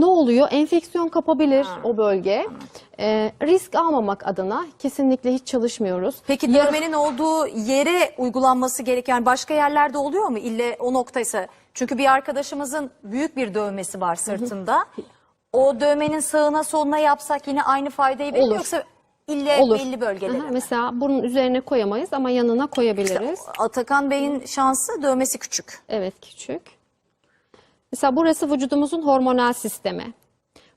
ne oluyor? Enfeksiyon kapabilir o bölge. E, risk almamak adına kesinlikle hiç çalışmıyoruz. Peki Yara- dövmenin olduğu yere uygulanması gereken başka yerlerde oluyor mu? İlle o noktaysa. Çünkü bir arkadaşımızın büyük bir dövmesi var sırtında. O dövmenin sağına soluna yapsak yine aynı faydayı verir mi? Olur. yoksa ille Olur. belli bölgelere Aha, mi? Mesela bunun üzerine koyamayız ama yanına koyabiliriz. Atakan Bey'in şansı dövmesi küçük. Evet küçük. Mesela burası vücudumuzun hormonal sistemi.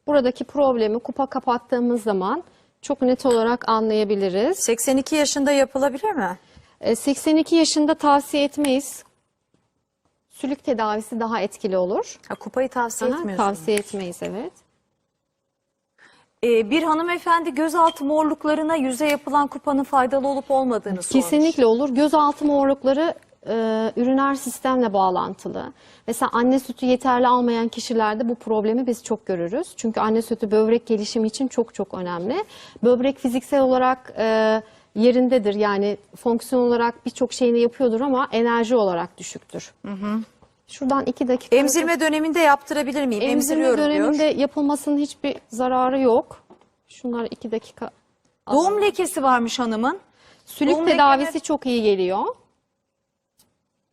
Buradaki problemi kupa kapattığımız zaman çok net olarak anlayabiliriz. 82 yaşında yapılabilir mi? E, 82 yaşında tavsiye etmeyiz. Sülük tedavisi daha etkili olur. Ha, kupayı tavsiye Aha, etmiyorsunuz. tavsiye etmeyiz evet. Ee, bir hanımefendi gözaltı morluklarına yüze yapılan kupanın faydalı olup olmadığını sormuş. Kesinlikle olur. Gözaltı morlukları e, üriner sistemle bağlantılı. Mesela anne sütü yeterli almayan kişilerde bu problemi biz çok görürüz. Çünkü anne sütü böbrek gelişimi için çok çok önemli. Böbrek fiziksel olarak e, yerindedir. Yani fonksiyon olarak birçok şeyini yapıyordur ama enerji olarak düşüktür. Şuradan iki dakika. Emzirme döneminde yaptırabilir miyim? Emzirme döneminde diyor. yapılmasının hiçbir zararı yok. Şunlar iki dakika. Doğum lekesi varmış hanımın. Sülük Doğum tedavisi çok iyi geliyor.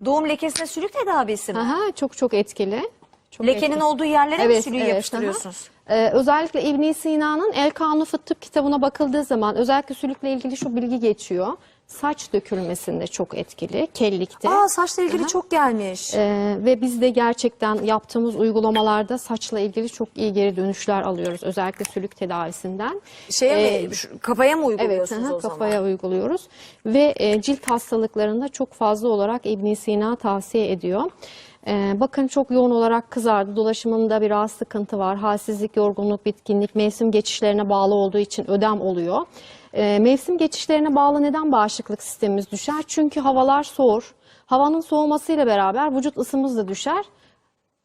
Doğum lekesine sülük tedavisi mi? Aha, çok çok etkili. Çok Lekenin etkili. olduğu yerlere mi Evet, sülüğü evet, yapıştırıyorsunuz? aha. Ee, özellikle İbn Sina'nın El Kanunu Fıt Tıp kitabına bakıldığı zaman özellikle sülükle ilgili şu bilgi geçiyor. Saç dökülmesinde çok etkili, kellikte. Aa saçla ilgili çok gelmiş. Ee, ve biz de gerçekten yaptığımız uygulamalarda saçla ilgili çok iyi geri dönüşler alıyoruz. Özellikle sülük tedavisinden. Şeye Ee, mi, şu- kafaya mı Evet, uyguluyorsunuz aha, o zaman? kafaya uyguluyoruz ve e, cilt hastalıklarında çok fazla olarak İbn Sina tavsiye ediyor. E, bakın çok yoğun olarak kızardı. Dolaşımında biraz sıkıntı var. Halsizlik, yorgunluk, bitkinlik, mevsim geçişlerine bağlı olduğu için ödem oluyor. E, mevsim geçişlerine bağlı neden bağışıklık sistemimiz düşer? Çünkü havalar soğur. Havanın soğumasıyla beraber vücut ısımız da düşer.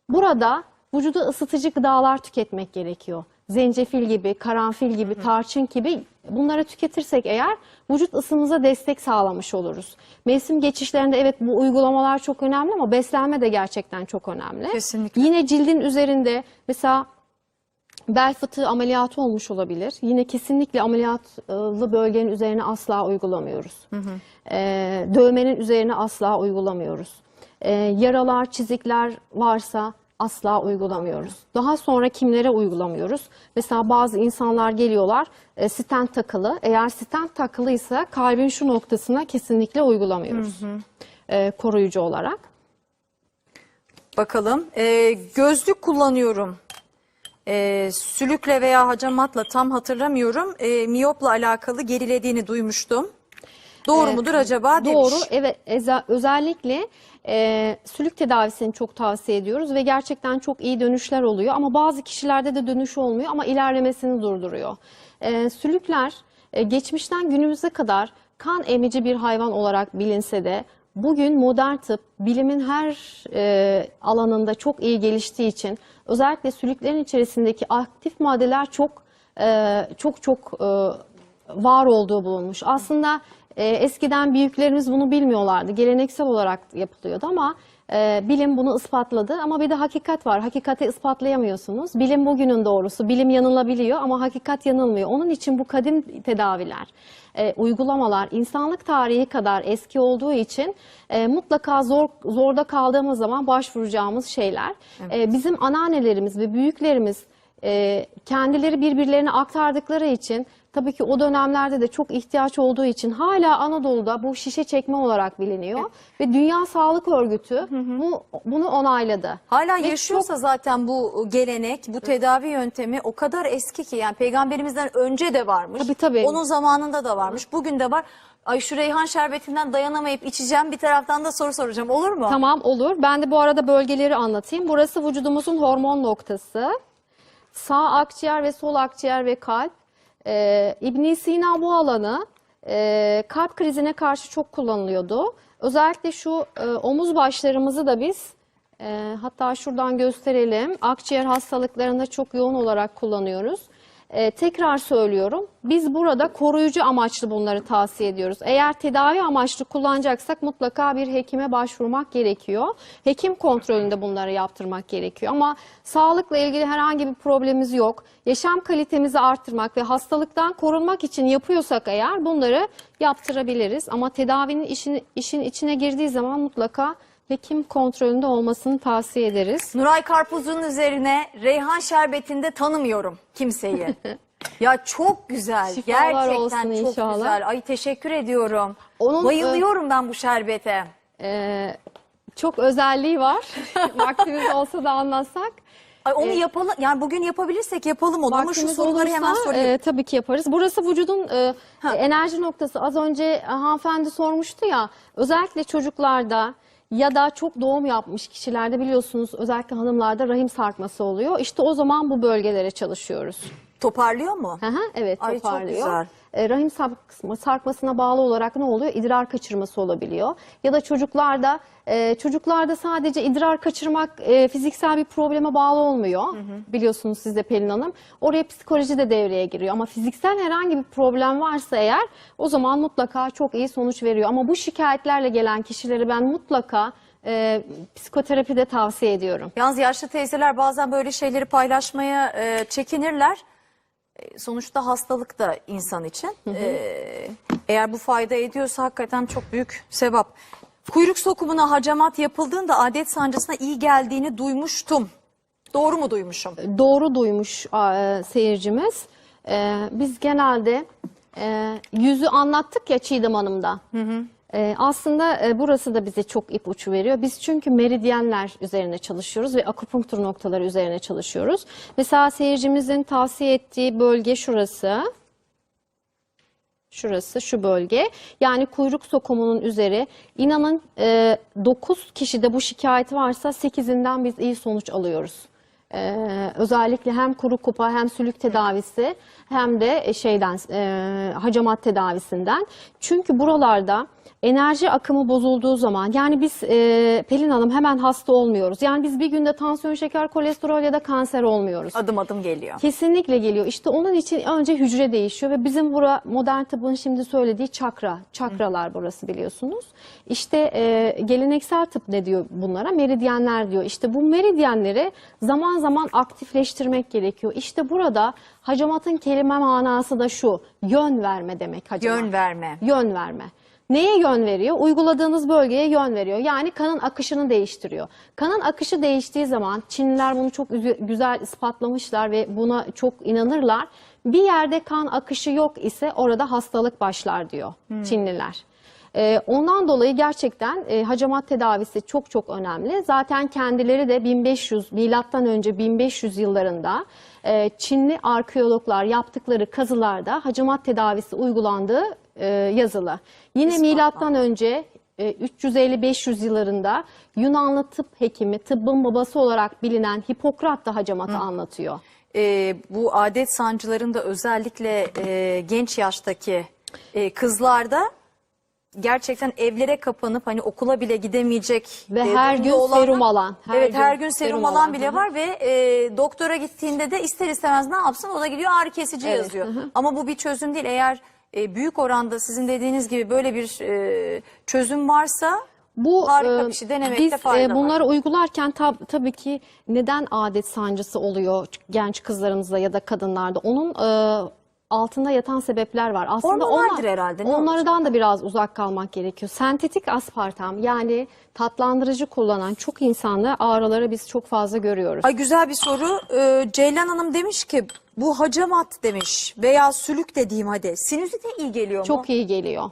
Burada vücuda ısıtıcı gıdalar tüketmek gerekiyor. Zencefil gibi, karanfil gibi, tarçın gibi bunları tüketirsek eğer vücut ısımıza destek sağlamış oluruz. Mevsim geçişlerinde evet bu uygulamalar çok önemli ama beslenme de gerçekten çok önemli. Kesinlikle. Yine cildin üzerinde mesela bel fıtığı ameliyatı olmuş olabilir. Yine kesinlikle ameliyatlı bölgenin üzerine asla uygulamıyoruz. Ee, dövmenin üzerine asla uygulamıyoruz. Ee, yaralar, çizikler varsa asla uygulamıyoruz. Daha sonra kimlere uygulamıyoruz? Mesela bazı insanlar geliyorlar e, stent takılı. Eğer stent takılıysa kalbin şu noktasına kesinlikle uygulamıyoruz. Ee, koruyucu olarak. Bakalım. Ee, gözlük kullanıyorum. Ee, sülükle veya hacamatla tam hatırlamıyorum. Ee, miyopla alakalı gerilediğini duymuştum. Doğru Evet, mudur acaba demiş. Doğru. Evet. özellikle e, sülük tedavisini çok tavsiye ediyoruz ve gerçekten çok iyi dönüşler oluyor. Ama bazı kişilerde de dönüş olmuyor ama ilerlemesini durduruyor. E, sülükler e, geçmişten günümüze kadar kan emici bir hayvan olarak bilinse de bugün modern tıp bilimin her e, alanında çok iyi geliştiği için özellikle sülüklerin içerisindeki aktif maddeler çok e, çok çok e, var olduğu bulunmuş. Aslında e, eskiden büyüklerimiz bunu bilmiyorlardı. Geleneksel olarak yapılıyordu ama e, bilim bunu ispatladı. Ama bir de hakikat var. Hakikati ispatlayamıyorsunuz. Bilim bugünün doğrusu. Bilim yanılabiliyor ama hakikat yanılmıyor. Onun için bu kadim tedaviler, e, uygulamalar insanlık tarihi kadar eski olduğu için e, mutlaka zor zorda kaldığımız zaman başvuracağımız şeyler. E, bizim anneannelerimiz ve büyüklerimiz e, kendileri birbirlerine aktardıkları için tabii ki o dönemlerde de çok ihtiyaç olduğu için hala Anadolu'da bu şişe çekme olarak biliniyor ve Dünya Sağlık Örgütü bu bunu onayladı. Hala Ve yaşıyorsa zaten bu gelenek, bu tedavi yöntemi o kadar eski ki yani peygamberimizden önce de varmış. Tabii, tabii. Onun zamanında da varmış. Bugün de var. Ay şu reyhan şerbetinden dayanamayıp içeceğim bir taraftan da soru soracağım olur mu? Tamam olur. Ben de bu arada bölgeleri anlatayım. Burası vücudumuzun hormon noktası. Sağ akciğer ve sol akciğer ve kalp. Ee, ibn Sina bu alanı e, kalp krizine karşı çok kullanılıyordu. Özellikle şu e, omuz başlarımızı da biz e, hatta şuradan gösterelim. Akciğer hastalıklarında çok yoğun olarak kullanıyoruz. E, tekrar söylüyorum. Biz burada koruyucu amaçlı bunları tavsiye ediyoruz. Eğer tedavi amaçlı kullanacaksak mutlaka bir hekime başvurmak gerekiyor. Hekim kontrolünde bunları yaptırmak gerekiyor. Ama sağlıkla ilgili herhangi bir problemimiz yok. Yaşam kalitemizi arttırmak ve hastalıktan korunmak için yapıyorsak eğer bunları yaptırabiliriz. Ama tedavinin işin, işin içine girdiği zaman mutlaka hekim kontrolünde olmasını tavsiye ederiz. Nuray Karpuz'un üzerine Reyhan Şerbeti'nde tanımıyorum kimseyi. ya çok güzel. Şifalar Gerçekten olsun çok inşallah. güzel. Ay teşekkür ediyorum. Onun, Bayılıyorum ben bu şerbete. Ee, çok özelliği var. Vaktimiz olsa da anlatsak. Ay onu yapalım. Yani bugün yapabilirsek yapalım onu ama şu Vaktimiz soruları hemen olursa, sorayım. e, tabii ki yaparız. Burası vücudun e, enerji noktası. Az önce e, hanımefendi sormuştu ya. Özellikle çocuklarda ya da çok doğum yapmış kişilerde biliyorsunuz özellikle hanımlarda rahim sarkması oluyor. İşte o zaman bu bölgelere çalışıyoruz. Toparlıyor mu? Hı hı, evet Ay, çok toparlıyor. güzel. E, rahim sarkma- sarkmasına bağlı olarak ne oluyor? İdrar kaçırması olabiliyor. Ya da çocuklarda e, çocuklarda sadece idrar kaçırmak e, fiziksel bir probleme bağlı olmuyor. Biliyorsunuz siz de Pelin Hanım. Oraya psikoloji de devreye giriyor. Ama fiziksel herhangi bir problem varsa eğer o zaman mutlaka çok iyi sonuç veriyor. Ama bu şikayetlerle gelen kişileri ben mutlaka e, psikoterapide tavsiye ediyorum. Yalnız yaşlı teyzeler bazen böyle şeyleri paylaşmaya e, çekinirler. Sonuçta hastalık da insan için. E, eğer bu fayda ediyorsa hakikaten çok büyük sevap. Kuyruk sokumuna hacamat yapıldığında adet sancısına iyi geldiğini duymuştum. Doğru mu duymuşum? doğru duymuş e, seyircimiz. E, biz genelde e, yüzü anlattık ya Çiğdem Hanım'da. E, aslında e, burası da bize çok ipucu veriyor. Biz çünkü meridyenler üzerine çalışıyoruz ve akupunktur noktaları üzerine çalışıyoruz. Mesela seyircimizin tavsiye ettiği bölge şurası. Şurası şu bölge. Yani kuyruk sokumunun üzeri. İnanın e, 9 kişide bu şikayet varsa 8'inden biz iyi sonuç alıyoruz. E, özellikle hem kuru kupa hem sülük tedavisi hem de e, şeyden e, hacamat tedavisinden. Çünkü buralarda enerji akımı bozulduğu zaman yani biz e, Pelin Hanım hemen hasta olmuyoruz. Yani biz bir günde tansiyon, şeker, kolesterol ya da kanser olmuyoruz. Adım adım geliyor. Kesinlikle geliyor. İşte onun için önce hücre değişiyor ve bizim bura modern tıbbın şimdi söylediği çakra, çakralar burası biliyorsunuz. İşte e, geleneksel tıp ne diyor bunlara? Meridyenler diyor. İşte bu meridyenleri zaman zaman aktifleştirmek gerekiyor. İşte burada hacamatın kelime manası da şu, yön verme demek hacamat. Yön verme. Yön verme. Neye yön veriyor? Uyguladığınız bölgeye yön veriyor. Yani kanın akışını değiştiriyor. Kanın akışı değiştiği zaman Çinliler bunu çok güzel ispatlamışlar ve buna çok inanırlar. Bir yerde kan akışı yok ise orada hastalık başlar diyor Çinliler. Ee, ondan dolayı gerçekten e, hacamat tedavisi çok çok önemli. Zaten kendileri de 1500 milattan önce 1500 yıllarında e, Çinli arkeologlar yaptıkları kazılarda hacamat tedavisi uygulandığı e, yazılı. Yine milattan önce e, 350-500 yıllarında Yunanlı tıp hekimi, tıbbın babası olarak bilinen Hipokrat da hacamatı anlatıyor. E, bu adet sancılarında özellikle e, genç yaştaki e, kızlarda gerçekten evlere kapanıp hani okula bile gidemeyecek Ve e, her gün olanlar- serum alan, her evet gün her gün serum, serum alan alan, bile hı hı. var ve e, doktora gittiğinde de ister istemez ne yapsın o da gidiyor ağrı kesici Evet, yazıyor. Ama bu bir çözüm değil eğer e, büyük oranda sizin dediğiniz gibi böyle bir e, çözüm varsa Bu Harika e, bir şey, denemekte biz fayda e, var. bunları uygularken tab- tabii ki neden adet sancısı oluyor genç kızlarımızda ya da kadınlarda onun e, altında yatan sebepler var. Aslında Hormonaldir onlar- herhalde, ne Onlardan da biraz uzak kalmak gerekiyor. Sentetik aspartam yani tatlandırıcı kullanan çok insanda ağrıları biz çok fazla görüyoruz. Ay güzel bir soru. Ee, Ceylan Hanım demiş ki bu hacamat demiş veya sülük dediğim hadi. Sinüzite iyi geliyor mu? Çok iyi geliyor.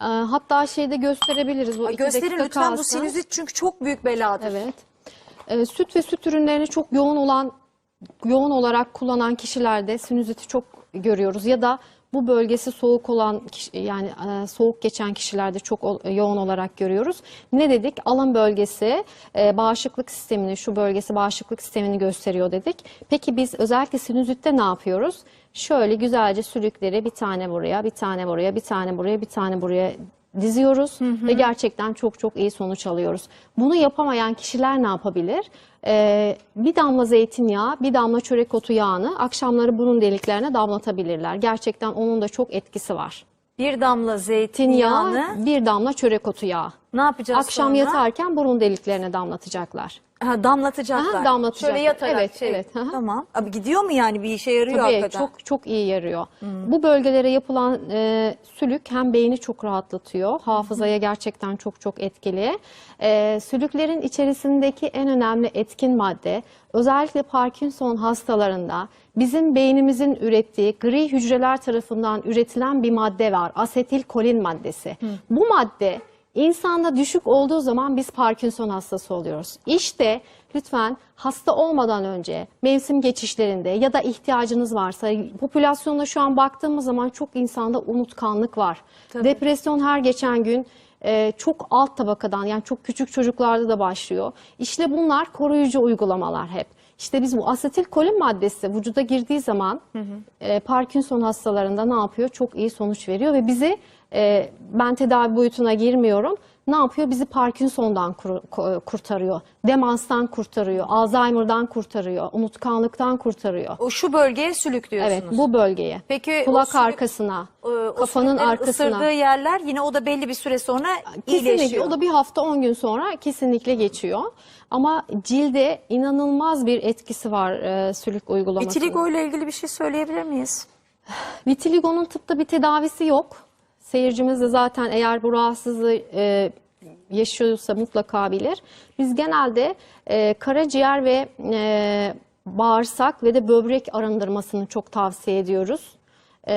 E, hatta şeyde gösterebiliriz bu Ay iki gösterin dakika lütfen bu kalsın. sinüzit çünkü çok büyük beladır. Evet. Ee, süt ve süt ürünlerini çok yoğun olan yoğun olarak kullanan kişilerde sinüziti çok görüyoruz ya da bu bölgesi soğuk olan kişi- yani e, soğuk geçen kişilerde çok yoğun olarak görüyoruz. Ne dedik? Alın bölgesi e, bağışıklık sistemini şu bölgesi bağışıklık sistemini gösteriyor dedik. Peki biz özellikle sinüzitte ne yapıyoruz? Şöyle güzelce sülükleri bir tane buraya, bir tane buraya, bir tane buraya, bir tane buraya diziyoruz ve gerçekten çok çok iyi sonuç alıyoruz. Bunu yapamayan kişiler ne yapabilir? E, bir damla zeytinyağı, bir damla çörek otu yağını akşamları burun deliklerine damlatabilirler. Gerçekten onun da çok etkisi var. Bir damla Zeytinyağı, zeytinyağını bir damla çörek otu yağı. ne yapacağız Akşam sonra? yatarken burun deliklerine damlatacaklar. Ha, damlatacaklar. Aha, damlatacaklar. Şöyle yatarak Evet, şey. evet, aha. Tamam. Abi gidiyor mu yani bir işe yarıyor Tabii hakikaten? çok çok iyi yarıyor. Bu bölgelere yapılan e, sülük hem beyni çok rahatlatıyor, hafızaya gerçekten çok çok etkili. E, sülüklerin içerisindeki en önemli etkin madde özellikle Parkinson hastalarında bizim beynimizin ürettiği gri hücreler tarafından üretilen bir madde var. Asetilkolin maddesi. Bu madde İnsanda düşük olduğu zaman biz Parkinson hastası oluyoruz. İşte lütfen hasta olmadan önce mevsim geçişlerinde ya da ihtiyacınız varsa popülasyonda şu an baktığımız zaman çok insanda unutkanlık var. Tabii. Depresyon her geçen gün e, çok alt tabakadan yani çok küçük çocuklarda da başlıyor. İşte bunlar koruyucu uygulamalar hep. İşte biz bu asetilkolin maddesi vücuda girdiği zaman e, Parkinson hastalarında ne yapıyor? Çok iyi sonuç veriyor ve bizi e, ben tedavi boyutuna girmiyorum. Ne yapıyor? Bizi Parkinson'dan kur- kurtarıyor. Demanstan kurtarıyor. Alzheimer'dan kurtarıyor. Unutkanlıktan kurtarıyor. O şu bölgeye sülük diyorsunuz. Evet bu bölgeye. Peki o Kulak sülük- arkasına, o kafanın sülüklerin arkasına. ısırdığı yerler yine o da belli bir süre sonra Kesinlikle iyileşiyor. o da bir hafta 10 gün sonra kesinlikle geçiyor. Ama cilde inanılmaz bir etkisi var e, sülük uygulamasının. Vitiligo ile ilgili bir şey söyleyebilir miyiz? Vitiligo'nun tıpta bir tedavisi yok. Seyircimiz de zaten eğer bu rahatsızlığı e, yaşıyorsa mutlaka bilir. Biz genelde e, karaciğer ve e, bağırsak ve de böbrek arındırmasını çok tavsiye ediyoruz. E,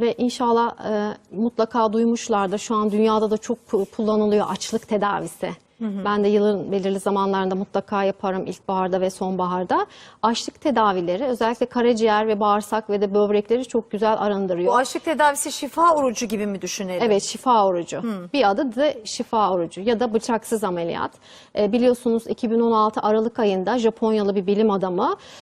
ve inşallah e, mutlaka duymuşlardır. Şu an dünyada da çok kullanılıyor açlık tedavisi. Ben de yılın belirli zamanlarında mutlaka yaparım ilkbaharda ve sonbaharda. Açlık tedavileri özellikle karaciğer ve bağırsak ve de böbrekleri çok güzel arındırıyor. Bu açlık tedavisi şifa orucu gibi mi düşünelim? Evet şifa orucu. Bir adı da şifa orucu ya da bıçaksız ameliyat. Ee, biliyorsunuz 2016 Aralık ayında Japonyalı bir bilim adamı